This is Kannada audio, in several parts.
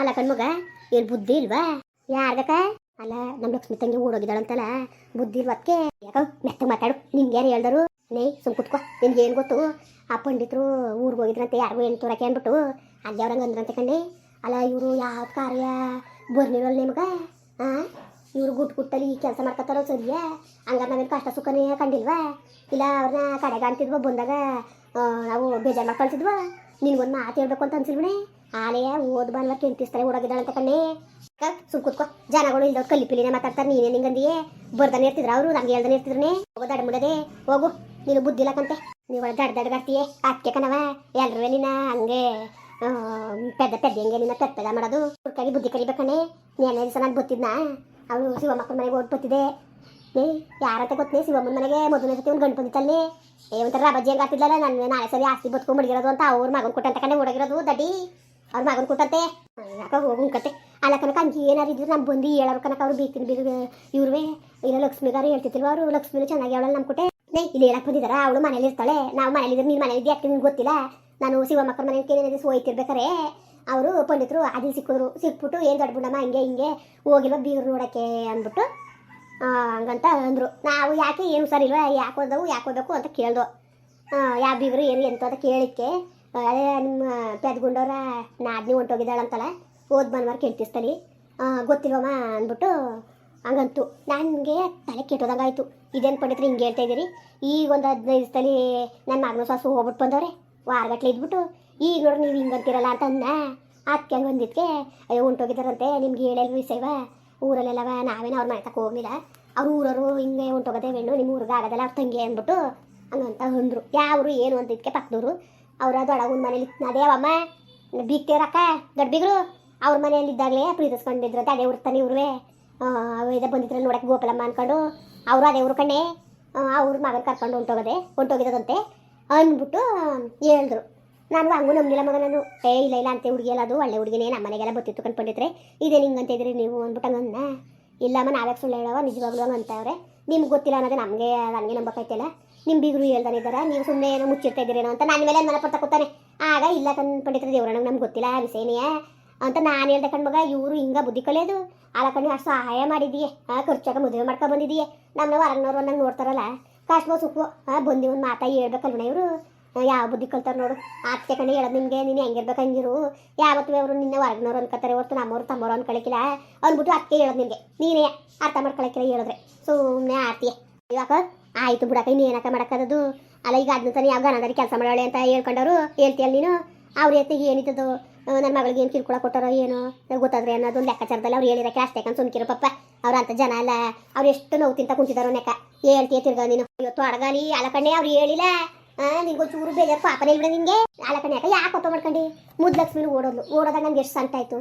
ಅಲ್ಲ ಕಣ್ಮಗ, ಏನ್ ಬುದ್ಧಿ ಇಲ್ವಾ? ಯಾರ್ದಕ ಅಲ್ಲ ನಮ್ಮ ಲಕ್ಷ್ಮಿ ತಂಗಿ ಓಡೋಗಿದ್ದಾಳಂತಲ್ಲ, ಬುದ್ಧಿ ಇಲ್ವಾ ಅದಕ್ಕೆ? ಯಾಕೋ ಮೆತ್ತ ಮಾತಾಡು ನಿಂಗೆ ಯಾರು ಹೇಳ್ದರು? ನೇ ಸುಮ್ ಕುತ್ಕೋ, ನಿನ್ಗೆ ಏನು ಗೊತ್ತು? ಆ ಪಂಡಿತರು ಊರಿಗೆ ಹೋಗಿದ್ರಂತೆ, ಯಾರಿಗೂ ಏನು ತೋರಕ್ಕೆ ಅಂದ್ಬಿಟ್ಟು, ಅಲ್ಲಿ ಅವ್ರಂಗೆ ಅಂದ್ರಂತೆ ಕಣ್ಣಿ. ಅಲ್ಲ, ಇವರು ಯಾವ ಕಾರ್ಯ? ಬರ್ಲಿರಲ್ಲ ನಿಮ್ಗೆ? ಹಾಂ ಇವ್ರು ಗುಟ್ ಗುಟ್ಟಲ್ಲಿ ಕೆಲಸ ಮಾಡ್ಕೊತಾರೋ ಸರಿಯಾ? ಹಂಗ ನಾವೇನು ಕಷ್ಟ ಸುಖನೇ ಕಂಡಿಲ್ವಾ? ಇಲ್ಲ ಅವ್ರನ್ನ ಕಡೆಗಾಣ್ತಿದ್ವ ಬಂದಾಗ ನಾವು ಬೇಜಾರು ಮಾಡ್ಕೊಳ್ತಿದ್ವ? ನಿನ್ಗೊಂದು ಮಾತು ಹೇಳ್ಬೇಕು ಅಂತ ಅನ್ಸಿಲ್ವಣೆ ಆಲೆಯ ಓದ್ ಬಂದ್ವ ಕೆಂಟಿಸ್ತಾರೆ ಅಂತ ಕಣ್ಣೆ. ಸುಮ್ ಕೂತ್ಕೋ. ಜನಗಳು ಇಲ್ದವ್ರು ಕಲ್ಲಿ ಪಿಲಿನೇ ಮಾತಾಡ್ತಾರೆ, ನೀನೇ ನಿಂಗಂದಿಯೇ ಬರ್ದಾನೆ ಇರ್ತಿದ್ರು ಅವರು ನಮ್ಗೆ ಹೇಳ್ದಾನೆ ಇರ್ತಿದ್ರನೆ. ಹೋಗೋ, ದಡ ಮುಡದೆ. ಹೋಗು. ನೀನು ಬುದ್ಧಿ ಇಲ್ಲಕಂತೆ ನೀವು ದಡ ದಡ್ಗಾಡ್ತೀಯೇ ಅಕ್ಕೆ ಕಣವ, ಎಲ್ರೂ ನಿನ್ನ ಹಂಗೆ ಪೆದ್ದ ಪೆದ್ದ ಹೆಂಗೆ ನಿನ್ನ ಪೆದ್ದ ಮಾಡೋದು. ಹುಡ್ಕಾಗಿ ಬುದ್ಧಿ ಕಲಿಬೇಕಣ್ಣೆ ನೀನೇ ದಿವಸ ನಾನು ಗೊತ್ತಿದ್ನಾ ಅವಳು ಶಿವಮಕ್ಕನ ಮನೆಗೆ ಓಡ್ ಬತ್ತಿದೆ ಏ ಯಾರಂತ ಗೊತ್ತೇ? ಶಿವಮ್ಮನ ಮನೆಗೆ ಮೊದಲನೇ ಸತಿ ಒಂದು ಗಂಟು ಬಂದಿತ್ತಲ್ಲಿ. ಏ, ಒಂಥರ ರಬಜ್ಜಿ ಹೆಂಗೆ ಆಗ್ತಿದ್ಲಲ್ಲ ನನ್ನ ನಾಳೆ ಸರಿ ಆಸ್ತಿ ಬದುಕು ಮಡಗಿರೋದು ಅಂತ ಅವ್ರ ಮಗನ ಕೊಟ್ಟಂತ ಕಣ್ಣೆ ಹುಡುಗಿರೋದು ದಡ್ಡಿ. ಅವ್ರ ಮಗನ ಕೊಟ್ಟಂತೆ ಯಾಕ ಹೋಗು ಅಲ್ಲ ಕನಕ, ಹಂಗೆ ಏನಾರು ಇದ್ರು ನಮ್ಮ ಬಂದು ಹೇಳೋರು ಕನಕ, ಅವ್ರು ಬೀತಿನ ಬೀಗ ಇವ್ರೇ ಇಲ್ಲ ಲಕ್ಷ್ಮಿಗಾರು ಹೇಳ್ತಿರ್ತಿಲ್ವ ಅವರು. ಲಕ್ಷ್ಮಿನೂ ಚೆನ್ನಾಗಿ ಅವಳಲ್ಲಿ ನಮ್ಮ ಕೊಟ್ಟೆ ನೇ ಇಲ್ಲಿ ಹೇಳಕ್ ಬಂದಿದಾರ. ಅವಳು ಮನೇಲಿ ಇರ್ತಾಳೆ. ನಾವು ಮನೇಲಿ ಇದ್ರೆ ನೀನು ಮನೇಲಿ ಯಾಕೆ ನಿನ್ಗೆ ಗೊತ್ತಿಲ್ಲ? ನಾನು ಶಿವಮಕ್ಕಳ ಮನೆ ಕೇಳಿದ್ರೆ ಹೋಯ್ತಿರ್ಬೇಕಾರೆ ಅವರು ಪಂಡಿತರು ಅದಿಲ್ ಸಿಕ್ಕಿದ್ರು. ಸಿಕ್ಬಿಟ್ಟು ಏನು ಗಡ್ಬುಂಡಮ್ಮ ಹಿಂಗೆ ಹಿಂಗೆ ಹೋಗಿಲ್ವ ಬೀಗರು ನೋಡೋಕ್ಕೆ ಅಂದ್ಬಿಟ್ಟು ಹಂಗಂತ ಅಂದರು. ನಾವು ಯಾಕೆ ಏನು ಸರಿ ಇಲ್ವ ಯಾಕೆ ಹೋದವು, ಯಾಕೆ ಹೋಗ್ಬೇಕು ಅಂತ ಕೇಳ್ದು. ಯಾವ ಬೀಗರು ಏನು ಎಂತ ಅಂತ ಕೇಳಿಕ್ಕೆ ಅದೇ ನಿಮ್ಮ ಪೆದ್ಗುಂಡವ್ರ ನಾದ್ನಿ ಹೊಂಟೋಗಿದ್ದಾಳಂತಲ್ಲ ಓದ್ ಬಂದ್ವಾರ ಕೆಂಟಿಸ್ತಲಿ ಗೊತ್ತಿಲ್ವಮ್ಮ ಅಂದ್ಬಿಟ್ಟು ಹಂಗಂತು. ನನಗೆ ತಲೆ ಕೆಟ್ಟೋದಂಗಾಯ್ತು. ಇದೇನು ಪಂಡಿತ್ರಿ ಹಿಂಗೆ ಹೇಳ್ತಾ ಇದ್ದೀರಿ? ಈಗ ಒಂದು ಹದಿನೈದು ತಲೆ ನನ್ನ ಮಗನ ಸಾಸು ಹೋಗ್ಬಿಟ್ಟು ಬಂದವ್ರೆ. ವಾರಗಟ್ಲೆ ಇದ್ಬಿಟ್ಟು, ಈಗ ನೋಡಿ ನೀವು ಹಿಂಗಂತೀರಲ್ಲ ಅಂತ ಅಂದ ಅದಕ್ಕೆ ಹಂಗೆ ಬಂದಿದ್ದಕ್ಕೆ ಅಯ್ಯೋ ಹೊಂಟೋಗಿದ್ದಾರಂತೆ, ನಿಮ್ಗೆ ಹೇಳಲ್ವಿ ವಿಷಯವ. ಊರಲ್ಲೆಲ್ಲವ ನಾವೇನು ಅವ್ರ ಮನೆ ಹೋಗಿಲ್ಲ ಅವ್ರ ಊರವರು ಹಿಂಗೆ ಹೊಂಟೋಗದೆ ಹೆಣ್ಣು ನಿಮ್ಮ ಊರಿಗೆ ಆಗೋದಲ್ಲ ಅವ್ರ ತಂಗಿ ಅಂದ್ಬಿಟ್ಟು ಹಂಗಂತ ಅಂದರು. ಯಾವರು ಏನು ಅಂತಿದ್ಕೆ ಪಕ್ಕದವರು. ಅವರ ದೊಡಗನ ಮನೇಲಿ ಅದೇ ಅಮ್ಮ ಬೀಗ್ತೇರಕ್ಕ ದೊಡ್ಡ ಬೀಗರು ಅವ್ರ ಮನೆಯಲ್ಲಿದ್ದಾಗಲೇ ಪ್ರೀತಿಸ್ಕೊಂಡಿದ್ರು ಅದೇ ಉರ್ತಾನೆ ಇವ್ರೇ ಇದ ಬಂದಿದ್ರೆ ನೋಡಕ್ಕೆ ಗೋಪಲಮ್ಮ ಅನ್ಕೊಂಡು, ಅವರು ಅದೇ ಕಣ್ಣೆ ಅವ್ರ ಮಗನ ಕರ್ಕೊಂಡು ಹೊಂಟೋಗದೆ, ಹೊಂಟೋಗಿದ್ದದಂತೆ ಅಂದ್ಬಿಟ್ಟು ಹೇಳಿದ್ರು. ನಾನು ಹಂಗೂ ನಂಬಿಲ್ಲ ಮಗ ನಾನು. ಏ, ಇಲ್ಲ ಇಲ್ಲ ಅಂತೆ, ಹುಡುಗಿ ಅಲ್ಲ ಅದು, ಒಳ್ಳೆ ಹುಡುಗಿನೇ, ನಮ್ಮ ಮನೆಗೆಲ್ಲ ಬತ್ತಿತ್ತು ಕಂಡ್ಕೊಂಡಿದ್ರೆ ಇದೇ ಹಿಂಗೆ ಅಂತ ಇದ್ರಿ ನೀವು ಅಂದ್ಬಿಟ್ಟು ಹಂಗನ್ನ ಇಲ್ಲಮ್ಮ, ನಾವ್ಯಾಕೆ ಸುಳ್ಳು ಹೇಳವ? ನಿಜವಾಗ್ಲೂ ಹಂಗೆ ಅಂತವ್ರೆ. ನಿಮ್ಗೆ ಗೊತ್ತಿಲ್ಲ ಅನ್ನೋದು ನಮಗೆ, ನನಗೆ ನಂಬಕೈತಿಲ್ಲ ನಿಮ್ಮ ಬೀಗರು ಇದ್ದಾರೆ ನೀವು ಸುಮ್ಮನೆ ಏನೋ ಮುಚ್ಚಿರ್ತಾ ಇದ್ದೀರೇನೋ ಅಂತ ನನ್ನ ಮೇಲೆ ಮನೆ ಪಡ್ತಾ ಆಗ ಇಲ್ಲ ದೇವ್ರು, ನಂಗೆ ನಮ್ಗೆ ಗೊತ್ತಿಲ್ಲ ವಿಷಯನೇ. ಅಂತ ನಾನು ಹೇಳ್ದೆ ಕಣ್ಮಗ ಇವರು ಹಿಂಗೆ ಬುದ್ಧಿ ಕಲಿಯೋದು. ಆಳ ಕಣ್ಣು ಅಷ್ಟು ಸಹಾಯ ಮಾಡಿದೀಯೆ. ಆ ಖರ್ಚಾಗ ಮದುವೆ ಮಾಡ್ಕೊ ಬಂದಿದೀಯ. ನಮ್ಮನ್ನ ಹೊರಗ್ನವ್ರು ನಂಗೆ ನೋಡ್ತಾರಲ್ಲ. ಕಾಶ್ಮೋ ಸುಖ ಹಾಂ ಬಂದಿ ಒಂದು ಮಾತಾ ಹೇಳ್ಬೇಕಲ್ವಣ ಇವರು? ಯಾವ ಬುದ್ಧಿ ಕಲ್ತಾರೆ ನೋಡು. ಆಚೆ ಕಣ್ಣು ಹೇಳೋದು ನಿಮಗೆ, ನೀನು ಹೆಂಗಿರ್ಬೇಕು ಹಂಗಿರು. ಯಾವತ್ತೂ ಅವರು ನಿನ್ನ ಹೊರಗ್ನವ್ರು ಅನ್ಕೋತಾರೆ ಹೊರತು ನಮ್ಮವ್ರು ತಮ್ಮವ್ರು ಅನ್ಕೊಳಕಿಲ್ಲ. ಅಂದ್ಬಿಟ್ಟು ಅತ್ತೆ ಹೇಳೋದು ನಿಮಗೆ. ನೀನೇ ಅರ್ಥ ಮಾಡ್ಕೊಳಕಿಲ್ಲ ಹೇಳಿದ್ರೆ. ಸುಮ್ಮನೆ ಆರ್ತಿಯೇ ಇವಾಗ ಆಯ್ತು ಬಿಡಕ್ಕ ಇನ್ನೇನಕ್ಕ ಮಾಡಕ್ಕದದು? ಅಲ್ಲ, ಈಗ ಅದನ್ನ ತಾನೇ ಯಾವ ಗನದಾರಿ ಕೆಲಸ ಮಾಡೋಳೆ ಅಂತ ಹೇಳ್ಕೊಂಡವರು, ಹೇಳ್ತೀಯಲ್ಲ ನೀನು? ಅವ್ರ ಎತ್ತಿಗೆ ಏನಿದ್ದದು ನನ್ನ ಮಗಳಿಗೆ ಏನು ಕಿರ್ಕೊಳ ಕೊಟ್ಟಾರೋ ಏನೋ? ಗೊತ್ತಾದ್ರೆ ಅನ್ನೋದು ಒಂದು ಲೆಕ್ಕಾಚಾರದಲ್ಲಿ ಅವ್ರು ಹೇಳಿರಕ್ಕೆ ಅಷ್ಟೇ ಕಂಡು ಸುಮ್ಕಿರೋ ಪಪ್ಪ. ಅವ್ರ ಅಂತ ಜನ ಅಲ್ಲ. ಅವ್ರು ಎಷ್ಟು ನೋವು ತಿಂತ ಕುಂತಿದಾರೋ ನೆಕ್ಕ? ಹೇಳ್ತೀಯ ತಿರ್ಗ ನೀನು. ಇವತ್ತು ಅಡಗಾಲಿ ಅಲಕಣ್ಣೆ ಅವ್ರು ಹೇಳಿಲ್ಲ. ಆ ನಿನ್ಗೊಂದು ಚೂರು ಬೇಜಾರು ಪಾಪನೇ ಇಲ್ಬಿಡ ನಿಮಗೆ ಅಲಕಣ್ಣೆ ಯಾಕೆ ಯಾಕೆ ಕೋಪ ಮಾಡ್ಕೊಂಡು? ಮುದ್ ಲಕ್ಷ್ಮಿನ ಓಡೋದ್ಲು. ಓಡೋದಾಗ ನಂಗೆ ಎಷ್ಟು ಸಂಟಾಯ್ತು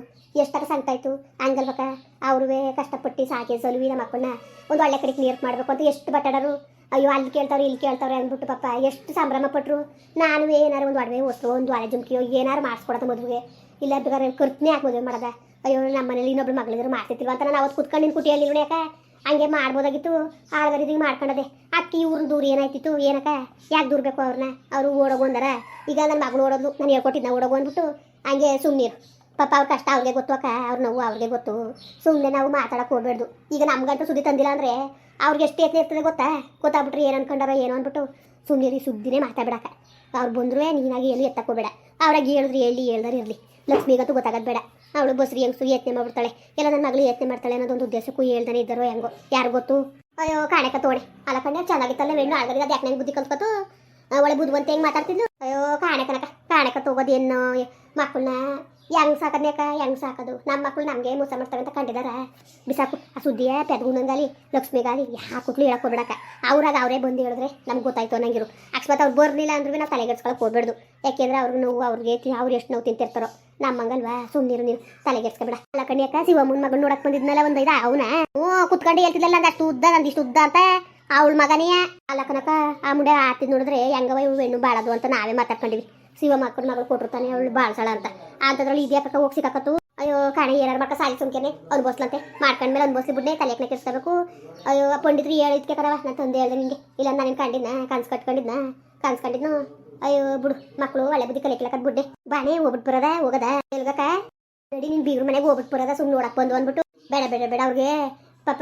ಸಂಕಟ ಆಯ್ತು? ಹಂಗಲ್ಬೇಕ ಅವ್ರುವೇ ಕಷ್ಟಪಟ್ಟು ಸಾಕಿ ಸಲುವಿ ನಮ್ಮ ಮಕ್ಕಳನ್ನ ಒಂದು ಒಳ್ಳೆ ಕಡೆ ಕ್ಲಿಯರ್ ಮಾಡಬೇಕು ಅಂತ ಎಷ್ಟು ಬಟ್ಟಾಡರು ಅಯ್ಯೋ, ಅಲ್ಲಿ ಕೇಳ್ತಾವ್ರೆ, ಇಲ್ಲಿ ಕೇಳ್ತಾವ್ರೆ ಅಂದ್ಬಿಟ್ಟು ಪಾಪ ಎಷ್ಟು ಸಂಭ್ರಮ ಪಟ್ಟರು ನಾನು ಏನಾರು ಒಂದು ಒಡವೆ ಹೊತ್ತು, ಒಂದು ಒಳೆ ಜುಮ್ಕಿಯೋ, ಏನಾರು ಮಾಡಿಸ್ಕೊಡೋದು ಮದುವೆಗೆ. ಇಲ್ಲ, ಬೇಕಾದ್ರೆ ಕರ್ತನೇ ಹಾಕಿ ಮದುವೆ ಮಾಡೋದ. ಅಯ್ಯೋ ನಮ್ಮ ಮನೇಲಿ ಇನ್ನೊಬ್ರು ಮಗಳಿದ್ರು ಮಾಡ್ತಿರ್ತಿಲ್ವ ಅಂತ ನಾನು ಅವತ್ತು ಕುತ್ಕೊಂಡು ನಿನ್ನ ಕುಟಿಯಲ್ಲಿ ಯಾಕೆ ಹಂಗೆ ಮಾಡ್ಬೋದಾಗಿತ್ತು. ಆಳ್ಗರಿದಿಗೆ ಮಾಡ್ಕೊಂಡದೆ. ಅಕ್ಕಿ ಇವ್ರನ್ನ ದೂರ ಏನಾಯ್ತಿತ್ತು? ಏನಕ್ಕ? ಯಾಕೆ ದೂರ ಬೇಕು ಅವ್ರನ್ನ ಅವರು ಓಡೋಗೊಂದಾರ ಈಗ ನನ್ನ ಮಗಳು ಓಡೋದು ನಾನು ಹೇಳ್ಕೊಟ್ಟಿದ್ನ ಓಡೋಗು ಅಂದ್ಬಿಟ್ಟು ಹಂಗೆ ಸುಮ್ಮನಿರು ಪಾಪ ಅವ್ರ ಕಷ್ಟ ಅವ್ರಿಗೆ ಗೊತ್ತು ಅಕ್ಕ. ಅವ್ರ ನೋವು ಅವ್ರಿಗೆ ಗೊತ್ತು. ಸುಮ್ಮನೆ ನಾವು ಮಾತಾಡಕ್ಕೆ ಹೋಗ್ಬೇಡ್ದು. ಈಗ ನಮ್ಗಂತೂ ಸುದ್ದಿ ತಂದಿಲ್ಲ ಅಂದರೆ ಅವ್ರಿಗೆ ಎಷ್ಟು ಯತ್ನ ಇರ್ತದೆ ಗೊತ್ತಾ? ಗೊತ್ತಾಗ್ಬಿಟ್ರೆ ಏನು ಅನ್ಕೊಂಡಾರ ಏನು ಅಂದ್ಬಿಟ್ಟು ಸುಮ್ಮನೆ ಸುದ್ದಿನೇ ಮಾತಾಡ್ಬಿಡಕ್ಕ. ಅವ್ರು ಬಂದ್ರು ನೀನಾಗಿ ಏನು ಎತ್ತಕ್ಕೋಬೇಡ ಅವ್ರಾಗಿ ಹೇಳಿದ್ರಿ, ಹೇಳಿ ಹೇಳ್ದಾರ ಇರಲಿ. ಲಕ್ಷ್ಮಿಗಂತೂ ಗೊತ್ತಾಗೋದು ಬೇಡ. ಅವಳು ಬಸ್ರಿ ಹೆಂಗಸು ಯತ್ನೆ ಮಾಡ್ಬಿಡ್ತಾಳೆ. ಎಲ್ಲ ನನ್ನ ಮಗಳು ಯತ್ನೆ ಮಾಡ್ತಾಳೆ ಅನ್ನೋದೊಂದು ಉದ್ದೇಶಕ್ಕೂ ಹೇಳ್ದಾನೆ ಇದ್ದಾರೋ ಹೆಂಗೋ. ಯಾರು ಗೊತ್ತು? ಅಯ್ಯೋ, ಕಾಣಕ ತೋಡೆ. ಅಲ್ಲ ಕಣ್ಣ ಚೆನ್ನಾಗಿತ್ತಲ್ಲ ಹೆಣ್ಣು ಆಳ್ಗದ ಅದು ಯಾಕೆ ನಂಗೆ ಬುದ್ಧಿ ಕಲ್ತ್ಕೊತು ಒಳ್ಳೆ ಬುದ್ಧಿವಂತ ಹೆಂಗೆ ಮಾತಾಡ್ತಿದ್ಲು? ಅಯ್ಯೋ ಕಾಣಕನಕ ಕಾಣಕ ತಗೋದೇನೋ ಮಕ್ಕಳನ್ನ. ಹೆಂಗ್ ಸಾಕದ್ನೇಕ ಹೆಂಗ್ ಸಾಕದು? ನಮ್ಮ ಮಕ್ಕಳು ನಮಗೆ ಮೋಸ ಮಾಡ್ತಾರೆ ಅಂತ ಕಂಡಿದಾರ. ಬಿಸಾಕು. ಆ ಸುದ್ದಿಯ ಪೆದ್ಗುಂದಂಗಾಲಿ ಲಕ್ಷ್ಮಿಗಾಲಿ ಯಾಕೊಟ್ಲು ಹೇಳಕ್ ಹೋಗ್ಬಿಡಕ ಅವ್ರಾಗ ಅವರೇ ಬಂದು ಹೇಳಿದ್ರೆ ನಮ್ಗೆ ಗೊತ್ತಾಯ್ತು ಅನ್ನಂಗಿರು. ಅಕಸ್ಮಾತ್ ಅವ್ರು ಬರ್ಲಿಲ್ಲ ಅಂದ್ರೂ ನಾವು ತಲೆಗೆಡ್ಸ್ಕೊಳಕ್ ಹೋಗ್ಬೇಡ್ದು. ಯಾಕೆಂದ್ರೆ ಅವ್ರಿಗೆ ನೋವು, ಅವ್ರಿಗೆ ಅವ್ರು ಎಷ್ಟು ನೋವು ತಿಂತಿರ್ತಾರೋ. ನಮ್ಮಂಗಲ್ವಾ ಸುಮ್ಮನಿರು ನೀನು. ತಲೆಗೆಡ್ಸ್ಕೊಬೇಡ ಅಲ್ಲ ಕಣ್ಯಕ್ಕ ಶಿವಮ್ಮನ ಮಗನ ನೋಡಕ್ ಬಂದಿದ್ಮೇಲೆ ಒಂದು ಇದ? ಅವನ? ಹ್ಞೂ, ಕುತ್ಕೊಂಡು ಹೇಳ್ತಿದ್ದಲ್ಲ ಅಂದ ಅಷ್ಟು ಉದ್ದ ನಂದು ಇಷ್ಟು ಉದ್ದ ಅಂತ. ಅವಳ ಮಗನೇ. ಅಲ್ಲ ಕನಕ ಆ ಮುಂಡೆ ಆತಿದ್ ನೋಡಿದ್ರೆ ಹೆಂಗವ ಇವು ಹೆಣ್ಣು ಬಾಳದು ಅಂತ ನಾವೇ ಮಾತಾಡ್ಕೊಂಡಿವಿ ಶಿವ ಮಕ್ಕಳ ಮಗಳು ಕೊಟ್ಟಿರ್ತಾನೆ, ಅವಳು ಬಾಳ್ಸಳ ಅಂತ. ಅಂತದ್ರಲ್ಲಿ ಇದ್ಯಾಕ ಹೋಗಿ ಸಿಕ್ಕಾಕತ್ತು. ಅಯ್ಯೋ ಕಾಣೆ, ಏನಾರು ಮಕ್ಕ ಸಾಲಿ ಸುಮ್ಕೆನೆ ಅನ್ಬೋಸ್ಲಂತೆ ಮಾಡ್ಕೊಂಡ್ಮೇಲೆ ಅನ್ಬೋಸ್ಲಿ ಬಿಡ್ನೆ ತಲೆಕ್ನ ಕೆಡಿಸ್ಕೋಬೇಕು. ಅಯ್ಯೋ ಪಂಡಿತ್ರಿ ಹೇಳಿದ್ಕೆ ಕರವ ನಾನು ತಂದೆ ಹೇಳ್ದೆ ನಿಂಗೆ. ಇಲ್ಲ ನಾನೇನು ಕಂಡಿದ್ನ ಕನ್ಸು ಕಟ್ಕೊಂಡಿದ್ನ, ಕನ್ಸು ಕಂಡಿದ್ನು. ಅಯ್ಯೋ, ಬಿಡು ಮಕ್ಕಳು ಒಳ್ಳೆ ಬುದ್ಧಿ ಕಲಿಕ್ಲಕ್ಕ ಬಿಡ್ನೆ ಬಾಣೆ ಹೋಗ್ಬಿಟ್ಟು ಬರೋದ, ಹೋಗದ? ಎಲ್ಗಕ್ಕ? ನಡಿ, ನಿನ್ ಬೀಗ್ರ ಮನೆಗೆ ಹೋಗ್ಬಿಟ್ಟು ಬರೋದ ಸುಮ್ಮನೆ ನೋಡಕ್ ಬಂದು ಅಂದ್ಬಿಟ್ಟು. ಬೇಡ ಬೇಡ ಬೇಡ, ಅವ್ರಿಗೆ ಪಾಪ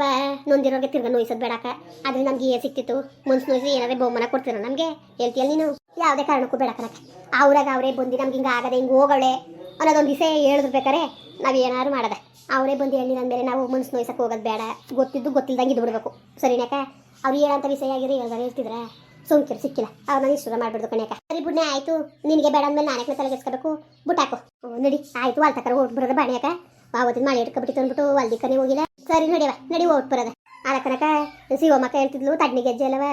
ನೊಂದಿರೋರ್ಗೆ ತಿರ್ಗ ನೋಯಿಸೋದು ಬೇಡಕ್ಕ. ಆದ್ರೆ ನಮ್ಗೆ ಏನ್ ಸಿಕ್ತಿತ್ತು? ಮುನ್ಸ್ ನೋಯಿಸಿ ಏನಾದ್ರೆ ಬಹುಮಾನ ಕೊಡ್ತೀರ ನಮಗೆ? ಹೇಳ್ತೀಯಲ್ಲ ನೀನು? ಯಾವುದೇ ಕಾರಣಕ್ಕೂ ಬೇಡ ಕಣಕ್ಕೆ. ಅವ್ರಾಗ ಅವರೇ ಬಂದು ನಮ್ಗೆ ಹಿಂಗೆ ಆಗದೆ ಹಿಂಗೆ ಹೋಗಳೆ ಅನ್ನೋದೊಂದು ದಿವಸ ಹೇಳಿದ್ರು ಬೇಕಾರೆ ನಾವು ಏನಾದ್ರು ಮಾಡದೆ. ಅವರೇ ಬಂದು ಹೇಳಿ ನನ್ನ ಮೇಲೆ ನಾವು ಮನ್ಸು ನೋಯ್ಸಕ್ಕೆ ಹೋಗೋದು ಬೇಡ. ಗೊತ್ತಿದ್ದು ಗೊತ್ತಿಲ್ದಂಗೆ ಇದು ಬಿಡ್ಬೇಕು. ಸರಿನಾಕ ಅವ್ರು ಏನಂತ ವಿಷಯ ಆಗಿರೋ ಹೇಳ್ದಾರೆ ಹೇಳ್ತಿದ್ರೆ ಸೋಂಕಿರು ಸಿಕ್ಕಿಲ್ಲ. ಅವ್ರನ್ನ ನಿಷ್ಠುರ ಮಾಡ್ಬಿಡ್ದು ಕಣ್ಯಾಕ ಸರಿ ಬುಡ್ನೆ ಆಯ್ತು. ನಿನಗೆ ಬೇಡ ಅಂದ್ಮೇಲೆ ನಾನೇ ತಲೆಗೆ ಎಸ್ಕೋಬೇಕು. ಬುಟ್ಟಾಕು. ನಡಿ. ಆಯ್ತು ಅಲ್ಲಿ ತಕರ ಹೋಗಿ ಬರೋದ ಬಾಣ್ಯಾಕ ಆವತ್ತಿನ ಮಳೆ ಇಟ್ಕೊಬಿಟ್ಟು ಅಂದ್ಬಿಟ್ಟು ಅಲ್ಲಿ ಕನೆ ಹೋಗಿಲ್ಲ. ಸರಿ ನಡಿಯವ ನಡಿ ಹೋಗಿ ಬರೋದ. ಆದ ಕನಕ ಶಿವಮಕ್ಕ ಹೇಳ್ತಿದ್ಲು ತಡ್ನಿ ಗೆಜ್ಜೆ ಅಲ್ಲವ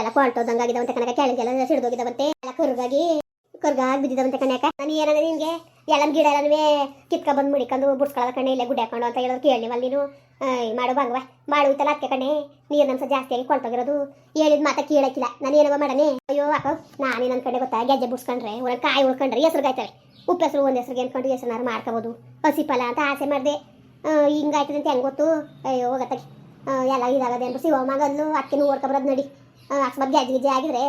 ಎಲ್ಲ ಕೊಳ್ಟೋದಂಗಾಗಿದಾವಂತೆ ಕನಕ, ಕೆಳಗೆಲ್ಲ ಸಿಡ್ದೋಗಿದಾವಂತೆ ಎಲ್ಲ ಕರ್ಗಾಗಿ ಕರ್ಗಾಗಿ ಬಿದ್ದಿದಾವಂತೆ ಕಣ್ಯಾಕ ನಾನು ಏನಂದ್ರೆ ನಿಮ್ಗೆ ಎಲ್ಲ ಗಿಡ ಎಲ್ಲನೂ ಕಿತ್ಕ ಬಂದು ಮುಡಿಕೊಂಡು ಬುಡ್ಸ್ಕೊಳ್ಳೋ ಕಣ್ಣೆ ಇಲ್ಲೇ ಗುಡ್ಡೆ ಹಾಕೊಂಡು ಅಂತ ಹೇಳೋದು ಕೇಳಿವಲ್ಲ ನೀನು? ಮಾಡು ಬಂಗವ, ಮಾಡು ಇತ್ತಲ್ಲ ಅಕ್ಕೆ ಕಣೆ, ನೀರು ನಮ್ಸ ಜಾಸ್ತಿಯಾಗಿ ಕೊಳ್ತೋಗಿರೋದು. ಹೇಳಿದ ಮಾತ ಕೇಳಕ್ಕಿಲ್ಲ, ನಾನು ಏನವ ಮಾಡನೆ? ಅಯ್ಯೋ ಅಕ್ಕ ನಾನೇ ನನ್ನ ಕಡೆ ಗೊತ್ತಾ, ಗೆಜ್ಜೆ ಬುಡ್ಸ್ಕೊಂಡ್ರೆ, ಒಳಗೆ ಕಾಯಿ ಉಳ್ಕೊಂಡ್ರೆ ಹೆಸ್ರುಗಾಯ್ತವೆ ಉಪ್ಪು ಹೆಸರು, ಒಂದು ಹೆಸ್ರಿಗೆ ಅನ್ಕೊಂಡು ಹೆಸರು ಮಾಡ್ಕೋಬೋದು. ಹಸಿ ಫಲ ಅಂತ ಆಸೆ ಮಾಡಿದೆ. ಹಿಂಗಾಯ್ತದೆ ಅಂತ ಹೆಂಗೆ ಗೊತ್ತು? ಅಯ್ಯೋ ಹೋಗತ್ತಾಗಿ ಎಲ್ಲ ಇದಾಗದೆ ಅಂತ ಅಕ್ಕಿನ ಅಕ್ಕಿನೂ ಓಡ್ಕೊಬರೋದು ನಡಿ. ಅಕಸ್ಮಾತ್ ಗೆಜ್ಜೆ ಗಿಜ್ಜೆ ಆಗಿದ್ರೆ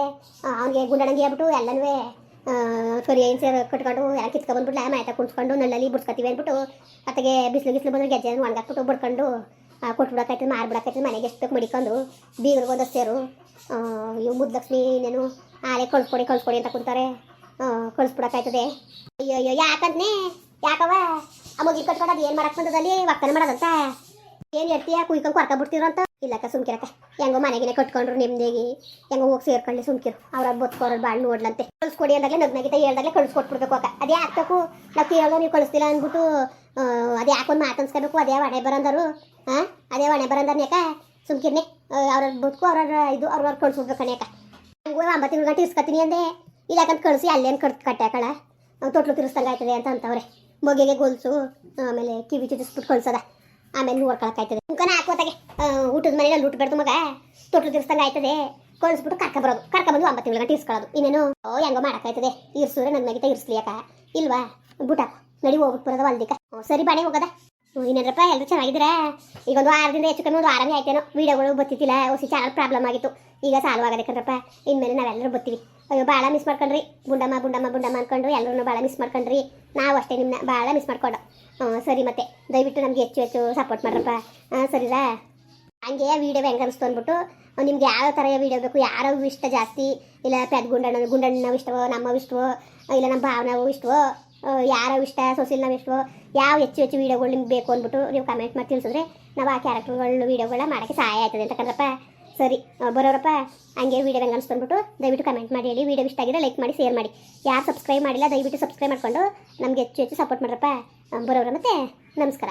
ಅವ್ನಿಗೆ ಗುಂಡಣಂಗಿ ಹೇಳ್ಬಿಟ್ಟು ಎಲ್ಲನೂ ಸರಿ, ಏನು ಸೇರ್ ಕಟ್ಕೊಂಡು ಎಲ್ಲ ಕಿತ್ಕೊಂಡ್ಬಂದ್ಬಿಟ್ಲೆ ಮಾಯ್ತಾ ಕುಣ್ಸ್ಕೊಂಡು ನಳ್ಳಲ್ಲಿ ಬಿಡ್ಸ್ಕೊತೀವಿ ಅಂದ್ಬಿಟ್ಟು, ಅತ್ತಗೆ ಬಿಸಿಲು ಬಿಸಿಲು ಬಂದ್ರೆ ಗೆಜ್ಜೆ ಒಣಗಾಕ್ಬಿಟ್ಟು ಬಡ್ಕೊಂಡು ಕೊಟ್ಬಿಡಕೈತೆ ಮಾರ್ಬಿಡಕೈತೆ ಮನೆಗೆ ಎಷ್ಟು ಮಡಿಕೊಂಡು, ಬೀಗರಿಗೆ ಒಂದಷ್ಟು ಸೇರು ಇವು ಮುದ್ದಲಕ್ಷ್ಮಿ ಇನ್ನೇನು ಆಲೆ ಕಳ್ಸ್ಕೊಡಿ ಕಳ್ಸ್ಕೊಡಿ ಅಂತ ಕೊಡ್ತಾರೆ ಕಳ್ಸ್ಬಿಡಕ್ಕಾಯ್ತದೆ. ಅಯ್ಯೋ ಅಯ್ಯೋ ಯಾಕಂತನೇ? ಯಾಕವ ಆ ಮಗಿ ಕಟ್ಕೊಂಡು ಅದು ಏನು ಮಾಡಕ್ ಬಂದದಲ್ಲಿ? ಒಕ್ಕನ ಮಾಡೋದಂತ? ಏನು ಹೇಳ್ತೀಯ? ಕುಯ್ಕೊಂಡು ಕೊರ್ಕ ಅಂತ ಇಲ್ಲಕ್ಕ, ಸುಮ್ಕಿರಕ್ಕ. ಹೆಂಗೋ ಮನೆಗಿನೇ ಕಟ್ಕೊಂಡ್ರು ನಿಮ್ದೇಗಿ ಹೆಂಗೋ ಹೋಗಿ ಸೇರ್ಕೊಳ್ಳಿ, ಸುಮ್ಕಿರು. ಅವ್ರ ಬದುಕೋರು ಬಾಳ್ ನೋಡ್ಲಂತೆ. ಕಳ್ಸ್ಕೊಡಿ ಅಂದಾಗಲೇ ನಗ್ನಗಿತ ಹೇಳ್ದಾಗಲೇ ಕಳ್ಸ್ಕೊಟ್ಬಿಡ್ಬೇಕು ಅಕ್ಕ. ಅದೇ ಆಗ್ತಕ್ಕೂ ನಾವು ಕೇಳೋ ನೀವು ಕಳಿಸ್ತಿಲ್ಲ ಅಂದ್ಬಿಟ್ಟು ಅದೇ ಯಾಕೊಂದು ಮಾತನ್ಸ್ಕೋಬೇಕು ಅದೇ ಒಣೆ ಬರಂದರು. ಹಾ ಅದೇ ಒಣೆ ಬರಂದರ್ ಯಾಕ ಸುಮ್ಕಿರ್ನೆ. ಅವ್ರ ಬದುಕು ಅವ್ರ ಇದು, ಅವ್ರವ್ರ ಕಳ್ಸ್ಬಿಡ್ಬೇಕು ಕಣ್ಯಾಕ ಹಂಗೂ ಒಂಬತ್ತು ಗಂಟೆ ಇಸ್ಕೊತೀನಿ ಅಂದೆ. ಇಲ್ಲಕಂತ ಕಳಿಸಿ, ಅಲ್ಲೇನು ಕಟ್ ಕಟ್ಟಾಕಳ ತೊಟ್ಲು ತಿರ್ಸ್ದಂಗೆ ಆಯ್ತದೆ ಅಂತ ಅಂತವ್ರೆ. ಮೊಗೆಗೆ ಗೊಲ್ಸು, ಆಮೇಲೆ ಕಿವಿ ಚುಚ್ಚಿಸ್ಬಿಟ್ಟು ಕಳ್ಸೋದ ಆಮೇಲೆ ನೋಡ್ಕೊಳಕಾಯ್ತದೆ ಮುಖನ ಹಾಕೋತಾಗೆ ಊಟದ ಮನೆಯಲ್ಲಿ ಊಟ ಬೇಡ್ದು ಮಗ. ತೊಟ್ಲು ತಿರ್ಸ್ದಂಗೆ ಆಯ್ತದೆ. ಕಳಿಸ್ಬಿಟ್ಟು ಕರ್ಕ ಬರೋದು. ಕರ್ಕ ಬಂದು ಒಂಬತ್ತು ತಿಂಗಳ ಗಂಟೆ ಇಸ್ಕೊಳ್ಳೋದು ಇನ್ನೇನು, ಓ, ಹೆಂಗೋ ಮಾಡಕ್ಕಾಯ್ತದೆ. ಇರ್ಸೂರೆ ನನ್ನ ಮಗಿತ ಅಕ್ಕ. ಇಲ್ವಾ? ಬುಟಾಕ ನಡಿ ಹೋಗ್ಬಿಟ್ಟು ಬರೋದ ಹೊಲ್ದಿಕ ಸರಿ ಬಾಣೆ, ಹೋಗದ. ಇನ್ನೇನಪ್ಪ ಎಲ್ಲರೂ ಚೆನ್ನಾಗಿದ್ದೀರಾ? ಈಗ ಒಂದು ವಾರದಿಂದ ಹೆಚ್ಚು ಕಮ್ಮಿ ಒಂದು ವಾರನೇ ಆಯ್ತೇನೋ. ವೀಡಿಯೋಗಳು ಬತ್ತಿತ್ತಿಲ್ಲ, ಹೊಸ ಚಾನಲ್ ಪ್ರಾಬ್ಲಮ್ ಆಗಿತ್ತು. ಈಗ ಸಾಲ್ವ್ ಆಗದೆ ಕಣ್ರಪ್ಪ, ಇನ್ಮೇಲೆ ನಾವೆಲ್ಲರೂ ಬರ್ತೀವಿ ಅಯ್ಯೋ ಭಾಳ ಮಿಸ್ ಮಾಡ್ಕೊಂಡ್ರಿ. ಬುಂಡಮ್ಮ ಬುಂಡಮ್ಮ ಬುಂಡಮ್ಮ ಅನ್ಕೊಂಡು ಎಲ್ಲರೂ ಭಾಳ ಮಿಸ್ ಮಾಡ್ಕೊಂಡ್ರಿ. ನಾವು ಅಷ್ಟೇ ನಿಮ್ಮನ್ನ ಭಾಳ ಮಿಸ್ ಮಾಡ್ಕೊಂಡು. ಸರಿ ಮತ್ತೆ, ದಯವಿಟ್ಟು ನಮಗೆ ಹೆಚ್ಚು ಹೆಚ್ಚು ಸಪೋರ್ಟ್ ಮಾಡ್ರಪ್ಪ. ಹಾಂ ಸರಿರಾ ಹಂಗೆ ವೀಡಿಯೋ ಹೆಂಗೆ ಅನಿಸ್ತು ಅಂದ್ಬಿಟ್ಟು, ನಿಮ್ಗೆ ಯಾವ ಥರ ವೀಡಿಯೋ ಬೇಕು, ಯಾರೋ ಇಷ್ಟ ಜಾಸ್ತಿ, ಇಲ್ಲ ಪೆದ್ ಗುಂಡಣ್ಣ ಗುಂಡಣ್ಣನ ಇಷ್ಟವೋ, ನಮ್ಮವು ಇಷ್ಟವೋ, ಇಲ್ಲ ನಮ್ಮ ಭಾವನವು ಇಷ್ಟವೋ ಯಾರೋ ಇಷ್ಟ ಸೋಸಿಲ್ ನಾವು ಎಷ್ಟೋ, ಯಾವ ಹೆಚ್ಚು ಹೆಚ್ಚು ವೀಡಿಯೋಗಳು ನಿಮ್ಗೆ ಬೇಕು ಅಂದ್ಬಿಟ್ಟು ನೀವು ಕಮೆಂಟ್ ಮಾಡಿ ತಿಳಿಸಿದ್ರೆ ನಾವು ಆ ಕ್ಯಾರೆಕ್ಟರ್ಗಳು ವೀಡಿಯೋಗಳನ್ನ ಮಾಡೋಕ್ಕೆ ಸಹಾಯ ಆಯ್ತದೆ ಅಂತ ಕಂದ್ರಪ್ಪ ಸರಿ ಬರೋರಪ್ಪ, ಹಂಗೆ ವೀಡಿಯೋ ಹೆಂಗೆ ಅನ್ಸ್ಕೊಂಡ್ಬಿಟ್ಟು ದಯವಿಟ್ಟು ಕಮೆಂಟ್ ಮಾಡಿ ಹೇಳಿ. ವೀಡಿಯೋ ಇಷ್ಟ ಆಗಿದ್ರೆ ಲೈಕ್ ಮಾಡಿ ಶೇರ್ ಮಾಡಿ. ಯಾರು ಸಬ್ಸ್ಕ್ರೈಬ್ ಮಾಡಿಲ್ಲ, ದಯವಿಟ್ಟು ಸಬ್ಸ್ಕ್ರೈಬ್ ಮಾಡ್ಕೊಂಡು ನಮಗೆ ಹೆಚ್ಚು ಹೆಚ್ಚು ಸಪೋರ್ಟ್ ಮಾಡ್ರಪ್ಪ. ಬರೋರ ಮತ್ತೆ, ನಮಸ್ಕಾರ.